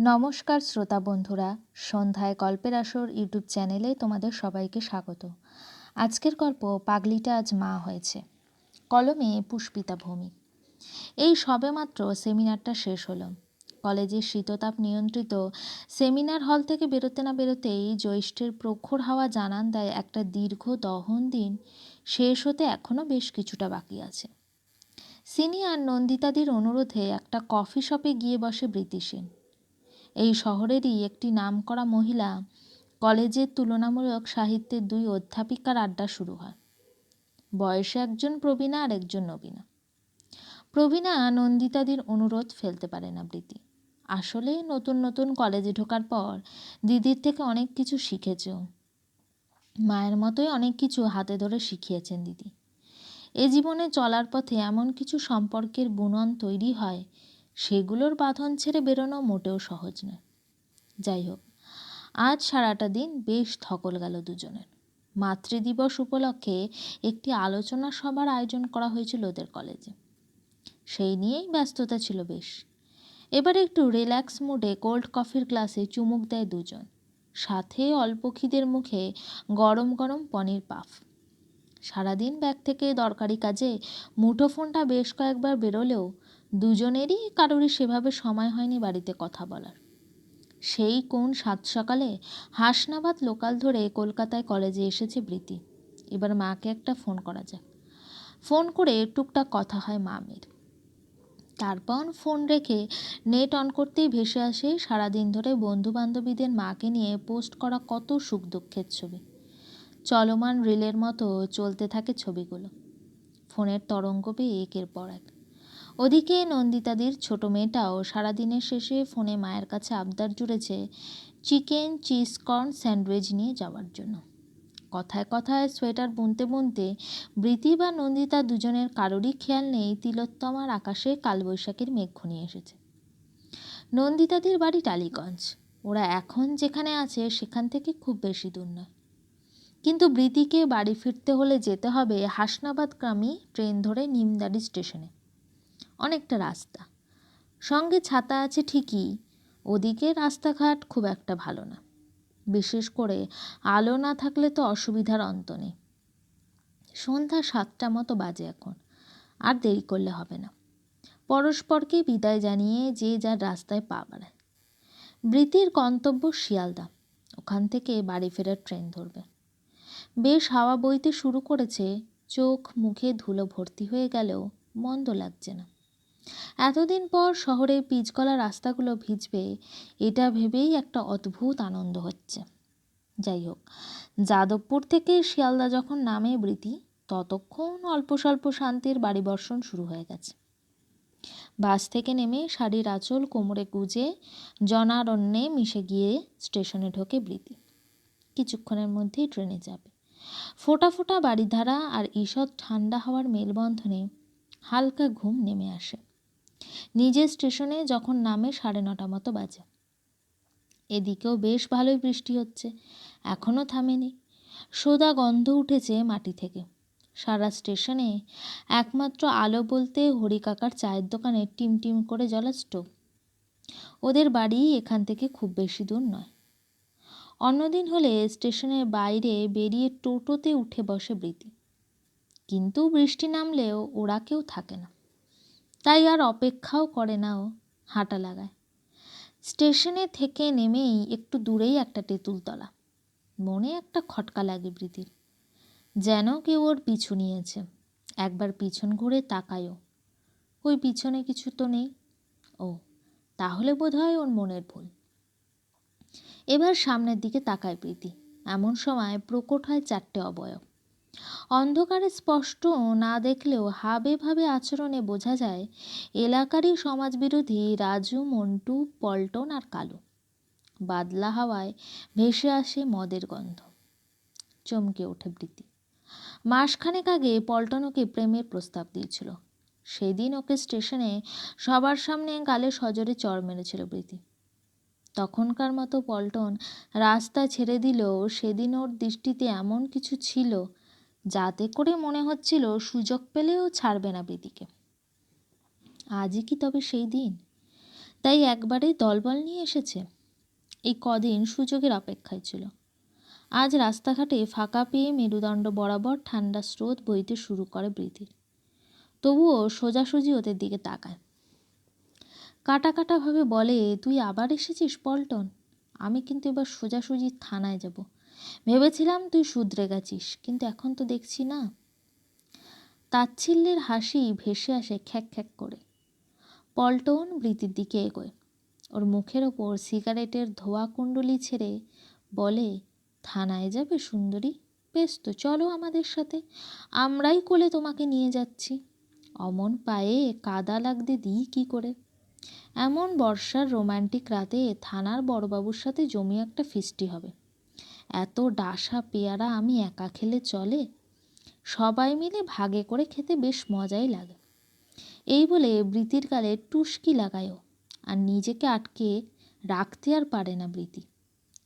নমস্কার শ্রোতা বন্ধুরা, সন্ধ্যায় গল্পের আসর ইউটিউব চ্যানেলে তোমাদের সবাইকে স্বাগত। আজকের গল্প, পাগলিটা আজ মা হয়েছে। কলমে পুষ্পিতা ভূমি। এই সবেমাত্র সেমিনারটা শেষ হলো। কলেজের শীততাপ নিয়ন্ত্রিত সেমিনার হল থেকে বেরোতে না বেরোতেই জ্যৈষ্ঠের প্রখর হাওয়া জানান দেয় একটা দীর্ঘ দহন দিন। শেষ হতে এখনও বেশ কিছুটা বাকি আছে। সিনিয়র নন্দিতাদির অনুরোধে একটা কফি শপে গিয়ে বসে বৃতি সেন। এই শহরেরই একটি নামকরা মহিলা কলেজের তুলনামূলক সাহিত্যের দুই অধ্যাপিকার আড্ডা শুরু হয়। বয়সে একজন প্রবীণা আর একজন নবীনা। প্রবীণা নন্দিতাদির অনুরোধ ফেলতে পারে না বৃতি আসলে নতুন নতুন কলেজে ঢোকার পর দিদির থেকে অনেক কিছু শিখেছেও মায়ের মতোই অনেক কিছু হাতে ধরে শিখিয়েছেন দিদি। এ জীবনে চলার পথে এমন কিছু সম্পর্কের বুনন তৈরি হয় সেগুলোর বাঁধন ছেড়ে বেরোনো মোটেও সহজ নয়। যাই হোক আজ সারাটা দিন বেশ ধকল গেল দুজনের। মাতৃদিবস উপলক্ষে একটি আলোচনা সভার আয়োজন করা হয়েছিল ওদের কলেজে। সেই নিয়েই ব্যস্ততা ছিল বেশ। এবার একটু রিল্যাক্স মুডে কোল্ড কফির গ্লাসে চুমুক দেয় দুজন। সাথে অল্প খিদের মুখে গরম গরম পনির পাফ। সারাদিন ব্যাগ থেকে দরকারি কাজে মুঠোফোনটা বেশ কয়েকবার বেরোলেও দুজনেরই কারোরই সেভাবে সময় হয়নি বাড়িতে কথা বলার। সেই কোন সাত সকালে হাসনাবাদ লোকাল ধরে কলকাতায় কলেজে এসেছে বৃতি এবার মাকে একটা ফোন করা যাক। ফোন করে টুকটাক কথা হয় মামের। তারপর ফোন রেখে নেট অন করতেই ভেসে আসে সারাদিন ধরে বন্ধু বান্ধবীদের মাকে নিয়ে পোস্ট করা কত সুখ দুঃখের ছবি। চলমান রিলের মতো চলতে থাকে ছবিগুলো। ফোনের তরঙ্গ পেয়ে একের পর এক। ওদিকে নন্দিতাদির ছোট মেয়েটাও সারাদিনের শেষে ফোনে মায়ের কাছে আবদার জুড়েছে চিকেন চিজ কর্ন স্যান্ডউইচ নিয়ে যাওয়ার জন্য। কথায় কথায় সোয়েটার বুনতে বুনতে বৃতি বা নন্দিতা দুজনের কারোরই খেয়াল নেই, তিলোত্তমার আকাশে কালবৈশাখীর মেঘ ঘনিয়ে এসেছে। নন্দিতাদির বাড়ি টালিগঞ্জ। ওরা এখন যেখানে আছে সেখান থেকে খুব বেশি দূর নয়। কিন্তু বৃতিকে বাড়ি ফিরতে হলে যেতে হবে হাসনাবাদ ট্রেন ধরে নিমদারি স্টেশনে। অনেকটা রাস্তা। সঙ্গে ছাতা আছে ঠিকই, ওদিকে রাস্তাঘাট খুব একটা ভালো না। বিশেষ করে আলো না থাকলে তো অসুবিধার অন্ত নেই। সন্ধ্যা সাতটা মতো বাজে এখন, আর দেরি করলে হবে না। পরস্পরকে বিদায় জানিয়ে যে যার রাস্তায় পা বাড়ায়। বৃতির গন্তব্য শিয়ালদা, ওখান থেকে বাড়ি ফেরার ট্রেন ধরবে। বেশ হাওয়া বইতে শুরু করেছে, চোখ মুখে ধুলো ভর্তি হয়ে গেলেও মন্দ লাগছে না। এতদিন পর শহরের পিচকলা রাস্তাগুলো ভিজবে, এটা ভেবেই একটা অদ্ভুত আনন্দ হচ্ছে। যাই হোক, যাদবপুর থেকে শিয়ালদা যখন নামে বৃতি, ততক্ষণ অল্প স্বল্প শান্তির বাড়ি বর্ষণ শুরু হয়ে গেছে। বাস থেকে নেমে শাড়ির আঁচল কোমরে গুজে জনারণ্যে মিশে গিয়ে স্টেশনে ঢোকে বৃতি। কিছুক্ষণের মধ্যেই ট্রেনে যাবে। ফোটা ফোটা বাড়িধারা আর ঈষৎ ঠান্ডা হওয়ার মেলবন্ধনে হালকা ঘুম নেমে আসে। নিজের স্টেশনে যখন নামে সাড়ে নটা মতো বাজে। এদিকেও বেশ ভালোই বৃষ্টি হচ্ছে এখনও থামেনি। সোদা গন্ধ উঠেছে মাটি থেকে। সারা স্টেশনে একমাত্র আলো বলতে হরিকাকার চায়ের দোকানে টিম টিম করে জ্বলা স্টোভ। ওদের বাড়ি এখান থেকে খুব বেশি দূর নয়। অন্যদিন হলে স্টেশনের বাইরে বেরিয়ে টোটোতে উঠে বসে বৃতি কিন্তু বৃষ্টি নামলেও ওরা কেউ থাকে না। তাই আর অপেক্ষাও করে না ও হাঁটা লাগায়। স্টেশনে থেকে নেমেই একটু দূরেই একটা তেঁতুলতলা। মনে একটা খটকা লাগে বৃতির যেন কেউ ওর পিছু নিয়েছে। একবার পিছন ঘুরে তাকায়ও ওই পিছনে কিছু তো নেই। ও, তাহলে বোধ হয় ওর মনের ভুল। এবার সামনের দিকে তাকায় প্রীতি। এমন সময় প্রকট হয় চারটে অবয়ব। অন্ধকারে স্পষ্ট না দেখলেও হাবে ভাবে আচরণে বোঝা যায়, এলাকারই সমাজবিরোধী রাজু, মন্টু, পল্টন আর কালু। বাদলা হাওয়ায় ভেসে আসে মদের গন্ধ। চমকে ওঠে বৃত্তি মাসখানেক আগে পল্টন ওকে প্রেমের প্রস্তাব দিয়েছিল। সেদিন ওকে স্টেশনে সবার সামনে গালে সজরে চর মেরেছিল প্রীতি। তখনকার মতো পল্টন রাস্তা ছেড়ে দিলেও সেদিন ওর দৃষ্টিতে এমন কিছু ছিল যাতে করে মনে হচ্ছিল সুযোগ পেলেও ছাড়বে না প্রীতিকে। আজই কি তবে সেই দিন? তাই একবারে দলবল নিয়ে এসেছে। এই কদিন সুযোগের অপেক্ষায় ছিল। আজ রাস্তাঘাটে ফাঁকা পেয়ে মেরুদণ্ড বরাবর ঠান্ডা স্রোত বইতে শুরু করে বৃতির তবুও সোজাসুজি ওদের দিকে তাকায়। কাটা কাটাভাবে বলে, তুই আবার এসেছিস, পল্টন? আমি কিন্তু এবার সোজাসুজি থানায় যাব। ভেবেছিলাম তুই শুধরে গেছিস, কিন্তু এখন তো দেখছি না। তাচ্ছিল্যের হাসি ভেসে আসে খ্যাক খ্যাক করে। পল্টন বৃতির দিকে এগোয়। ওর মুখের ওপর সিগারেটের ধোয়া কুণ্ডলি ছেড়ে বলে, থানায় যাবে সুন্দরী? বেশ তো, চলো আমাদের সাথে। আমরাই কোলে তোমাকে নিয়ে যাচ্ছি। অমন পায়ে কাদা লাগতে দিই কি করে? এমন বর্ষার রোম্যান্টিক রাতে থানার বড়বাবুর সাথে জমি একটা ফিস্টি হবে। এত ডাসা পেয়ারা আমি একা খেলে চলে? সবাই মিলে ভাগে করে খেতে বেশ মজাই লাগে। এই বলে বৃতির গালে টুসকি লাগায়ও, আর নিজেকে আটকে রাখতে আর পারে না বৃতি।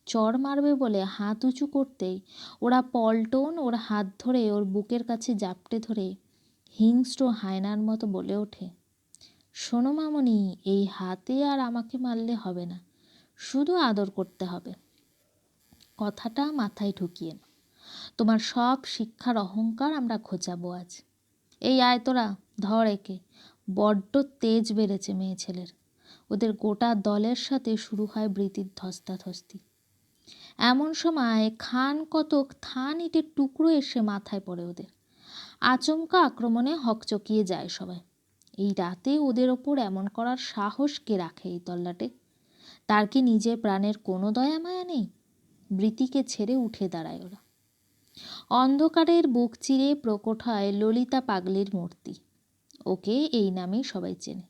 চর মারবে বলে হাত উঁচু করতেই ওরা পল্টন ওর হাত ধরে ওর বুকের কাছে জাপটে ধরে হিংস্র হায়নার মতো বলে ওঠে, শোনো মামনি, এই হাতে আর আমাকে মারলে হবে না, শুধু আদর করতে হবে। কথাটা মাথায় ঢুকিয়ে না তোমার সব শিক্ষার অহংকার আমরা খোঁচাবো আজ। এই আয় তোরা, ধর একে। বড্ড তেজ বেড়েছে মেয়ে ছেলের। ওদের গোটা দলের সাথে শুরু হয় বৃতির ধস্তাধস্তি। এমন সময় খান কতক থান ইটের টুকরো এসে মাথায় পড়ে ওদের। আচমকা আক্রমণে হকচকিয়ে যায় সবাই। এই রাতে ওদের ওপর এমন করার সাহস কে রাখে এই তল্লাটে? তার কি নিজের প্রাণের কোনো দয়া মায়া নেই? বৃতিকে ছেড়ে উঠে দাঁড়ায় ওরা। অন্ধকারের বুক চিরে প্রকট হয় ললিতা পাগলির মূর্তি। ওকে এই নামেই সবাই চেনে।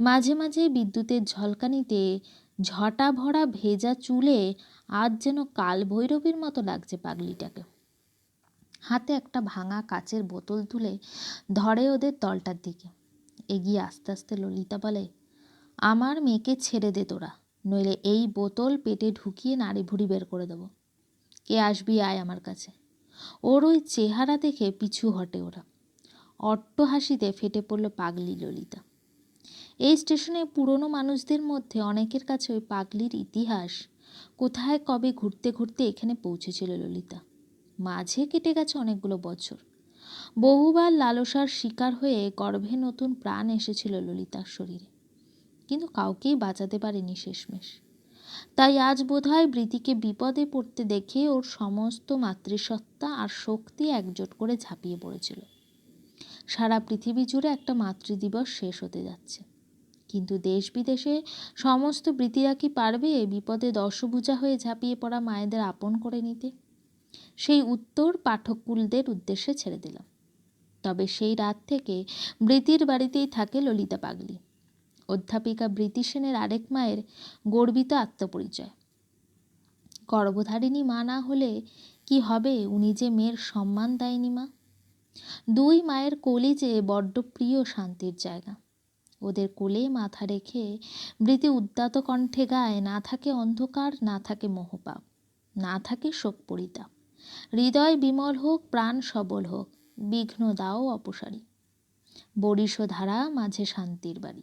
মাঝে মাঝে বিদ্যুতের ঝলকানিতে ঝটা ভরা ভেজা চুলে আজ যেন কাল ভৈরবীর মতো লাগছে পাগলিটাকে। হাতে একটা ভাঙা কাচের বোতল তুলে ধরে ওদের দলটার দিকে। এগিয়ে আস্তে আস্তে ললিতা বলে, আমার মেয়েকে ছেড়ে দে তোরা। নইলে এই বোতল পেটে ঢুকিয়ে নাড়ি ভুড়ি বের করে দেবো। কে আসবি আয় আমার কাছে। ওর ওই চেহারা দেখে পিছু হটে ওরা। অট্ট হাসিতে ফেটে পড়ল পাগলি ললিতা। এই স্টেশনে পুরনো মানুষদের মধ্যে অনেকের কাছে ওই পাগলির ইতিহাস কোথায় কবে ঘুরতে ঘুরতে এখানে পৌঁছেছিল ললিতা। মাঝে কেটে গেছে অনেকগুলো বছর। বহুবার লালসার শিকার হয়ে গর্ভে নতুন প্রাণ এসেছিল ললিতার শরীরে। কিন্তু কাউকেই বাঁচাতে পারেনি শেষমেশ। তাই আজ বোধহয় বৃতিকে বিপদে পড়তে দেখে ওর সমস্ত মাতৃসত্তা আর শক্তি একজোট করে ঝাঁপিয়ে পড়েছিল। সারা পৃথিবী জুড়ে একটা মাতৃদিবস শেষ হতে যাচ্ছে। কিন্তু দেশ বিদেশে সমস্ত বৃতিরা কি পারবে বিপদে দশভুজা হয়ে ঝাঁপিয়ে পড়া মায়েদের আপন করে নিতে? সেই উত্তর পাঠককুলদের উদ্দেশ্যে ছেড়ে দিলাম। তবে সেই রাত থেকে বৃতির বাড়িতেই থাকে ললিতা পাগলি। অধ্যাপিকা বৃতি সেনের আরেক মায়ের গর্বিত আত্মপরিচয়। গর্ভধারিণী মা না হলে কি হবে? উনি যে মেয়ের সম্মান দেয়নি মা। দুই মায়ের কোলে যে বড্ড প্রিয় শান্তির জায়গা। ওদের কোলে মাথা রেখে বৃতি উদ্দাত কণ্ঠে গায়, না থাকে অন্ধকার, না থাকে মোহপাপ, না থাকে শোক পরিতাপ হৃদয় বিমল হোক, প্রাণ সবল হোক, বিঘ্ন দাও অপসারী। বরিশধারা, মাঝে শান্তির বাড়ি।